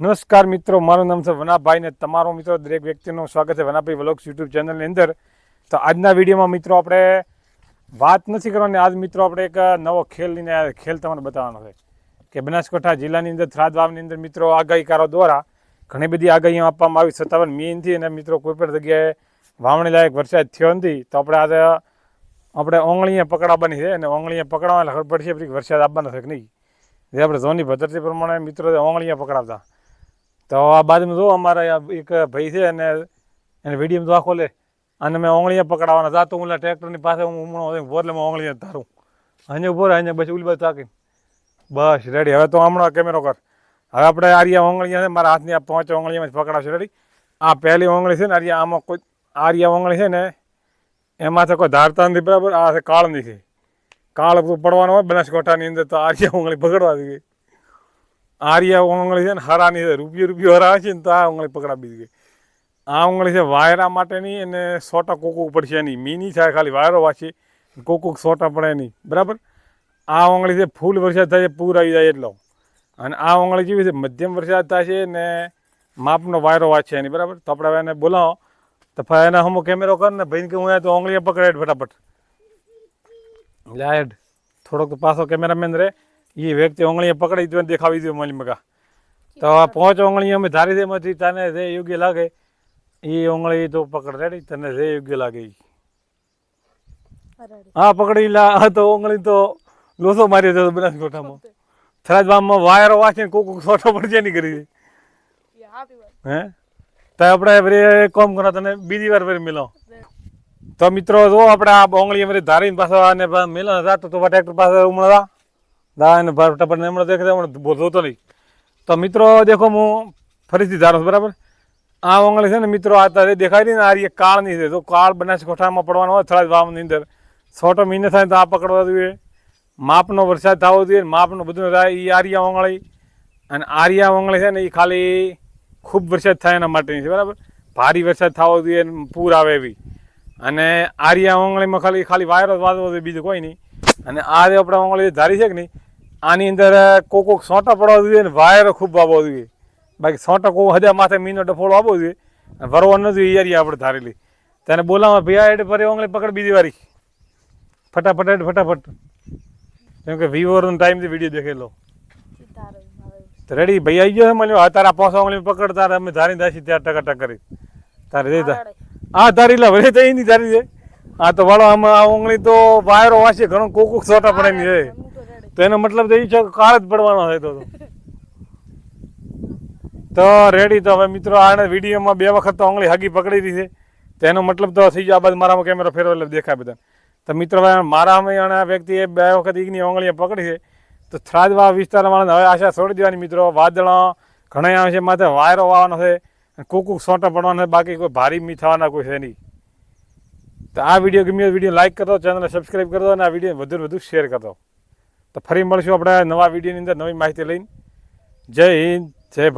નમસ્કાર મિત્રો, મારું નામ છે વનાભાઈ ને તમારો મિત્રો દરેક વ્યક્તિનું સ્વાગત છે વનાભાઈ વ્લોગ્સ યુટ્યુબ ચેનલની અંદર. તો આજના વિડીયોમાં મિત્રો આપણે વાત નથી કરવાની, આજ મિત્રો આપણે એક નવો ખેલ લઈને ખેલ તમને બતાવવાનો છે. કે બનાસકાંઠા જિલ્લાની અંદર થરાદ વાવની અંદર મિત્રો આગાહીકારો દ્વારા ઘણી બધી આગાહીઓ આપવામાં આવી. સત્તાવન મીનથી અને મિત્રો કોઈપણ જગ્યાએ વાવણી લાયક વરસાદ થયો નથી, તો આપણે આજે આપણે ઓંગળીએ પકડાવવાની છે અને ઓંગળીએ પકડાવવા ખબર પડશે વરસાદ આપવાનો છે કે નહીં. જે આપણે ધોની પદ્ધતિ પ્રમાણે મિત્રો ઓંગળીએ પકડાવતા. તો આ બાજુમાં જો અમારા એક ભાઈ છે અને એને વીડિયો તો આખો લે. અને મેં ઓંગળીયા પકડાવવાના હતા તો હું ટ્રેક્ટરની પાસે હું હમણાં બોરલે મેં ઓંગળીએ ધારું. અહીંયા ઊભો રહે, અહીંયા પછી ઉલી બાજુ તાકીને બસ રેડી હવે તો હમણાં કેમેરો કર. હવે આપણે આરિયા ઓંગળીયા છે મારા હાથની આ પાંચ ઓંગળીમાં જ પકડાવશે. રેડી આ પહેલી ઓંગળી છે ને, આરિયા, આમાં કોઈ આરિયા ઓંગળી છે ને, એમાં તો કોઈ ધારતા નથી, બરાબર? આ છે કાળની છે. કાળ પડવાનો હોય, બનાસકાંઠાની અંદર તો આરિયા ઓંગળી પકડવા દીધી આરિયા ઓંગળી છે ને હરાની છે રૂપિયો રૂપિયો હરા છે ને તો આ ઓંગળી પકડાવી દીધી આ ઓંગળી છે વાયરા માટેની અને સોટા કોકુક પડશે નહીં મીની થાય ખાલી વાયરો વાંચે કોકુક સોટા પડે નહીં બરાબર આ ઓંગળી છે ફૂલ વરસાદ થાય છે પૂર આવી જાય એટલો અને આ ઓંગળી જેવી છે મધ્યમ વરસાદ થાય છે ને માપનો વાયરો વાંચે નહીં બરાબર તો આપણે એને બોલાવો તો એના હમો કેમેરો કર ને ભાઈને કે હું તો ઓંગળીએ ફટાફટ લાયડ થોડોક પાછો કેમેરામેન રે એ વ્યક્તિ ઓંગળીએ પકડી ને દેખાવી દીધું મળી મગા. તો આ પાંચ ઓંગળી અમે ધારી દે એમાંથી તને જે યોગ્ય લાગે એ ઓંગળી તો પકડ રેડી તને જે યોગ્ય લાગે હા પકડી લા આ તો ઓંગળી તો લોસો મારી જતો બનાસકાંઠામાં થરાજ ગામમાં વાયરો વાંચીને કોક કોક છોટો પડશે નહીં કરી હે? તો આપણે ફરી કોમ કરો તને બીજી વાર ફરી મિલો. તો મિત્રો જો આપણે આ ઓંગળી અમારી ધારીને પાછા અને મિલો રાત તો ટ્રેક્ટર પાસે ઉમળા દા અને ફટાફટ ને હમણાં દેખાય હમણાં બોલતો નહીં. તો મિત્રો, દેખો, હું ફરીથી ધારું છું, બરાબર? આ ઓંગળી છે ને, મિત્રો, આ તારે દેખાય નહીં ને, આ કાળ કાળની છે. તો કાળ બનાસકાંઠામાં પડવાનો હોય થરાજ વાવની અંદર. છોટો મહિને થાય તો આ પકડવા જોઈએ. માપનો વરસાદ થવો જોઈએ માપનો બધું થાય. એ આરિયા ઓંગળી અને આરિયા ઓંગળી છે ને એ ખાલી ખૂબ વરસાદ થાય એના માટેની છે, બરાબર? ભારી વરસાદ થવો જોઈએ પૂર આવે એવી. અને આરિયા ઓંગળીમાં ખાલી ખાલી વાયરો જ વાંચવો જોઈએ બીજું કોઈ નહીં. અને આ જે આપણે ઓંગળી ધારી છે કે નહીં આની અંદર કોક કોક સોટા પડવા જોઈએ અને વાયરો ખૂબ વાવવા જોઈએ. બાકી સોટા કોક હજાર માથે મીનો ડફોડો આપવો જોઈએ. અને વરવા ન જોઈએ યારી આપણે ધારેલી. તેને બોલાવવા ભૈયા હેડ ફરી ઓંગળી પકડ બીજી વારી. ફટાફટ હેડ ફટાફટ. કેમ કે વિવોનો ટાઈમથી વીડિયો દેખેલો રેડી ભાઈ આવી ગયો છે મને તારા પાંચ ઓંગળી પકડ તારે અમે ધારી દાસી ત્યાં ટકા ટક કરી. તારે જઈ હા ધારી લા ભલે તો એની ધારી છે હા તો વાળો આમાં આ ઓંગળી તો વાયરો વાંચે ઘણો કોક કોક સોટા પડે છે. તો એનો મતલબ તો એ છે કાળ જ પડવાનો છે તો તો. રેડી તો હવે મિત્રો આને વિડીયોમાં બે વખત તો આંગળી હાગી પકડી દીધી છે. તો એનો મતલબ તો થઈ ગયો બાદ મારામાં કેમેરો ફેરવો એટલે દેખાય બધા તો મિત્રો મારામાં અને આ વ્યક્તિએ બે વખત ઈગની આંગળીએ પકડી છે. તો થરાદવા વિસ્તારમાં હવે આશા છોડી દેવાની મિત્રો. વાદળો ઘણા આવે છે, માથે વાયરો વાવવાનો છે. કુકુક સોંટા પડવાનો બાકી કોઈ ભારી મી થવાના કોઈ છે નહીં. તો આ વીડિયો ગમ્યો વીડિયો લાઇક કરો, ચેનલને સબસ્ક્રાઈબ કરો અને આ વીડિયો વધુ વધુ શેર કરો. તો ફરી મળશું આપણે નવા વિડીયોની અંદર નવી માહિતી લઈને. જય હિન્દ જય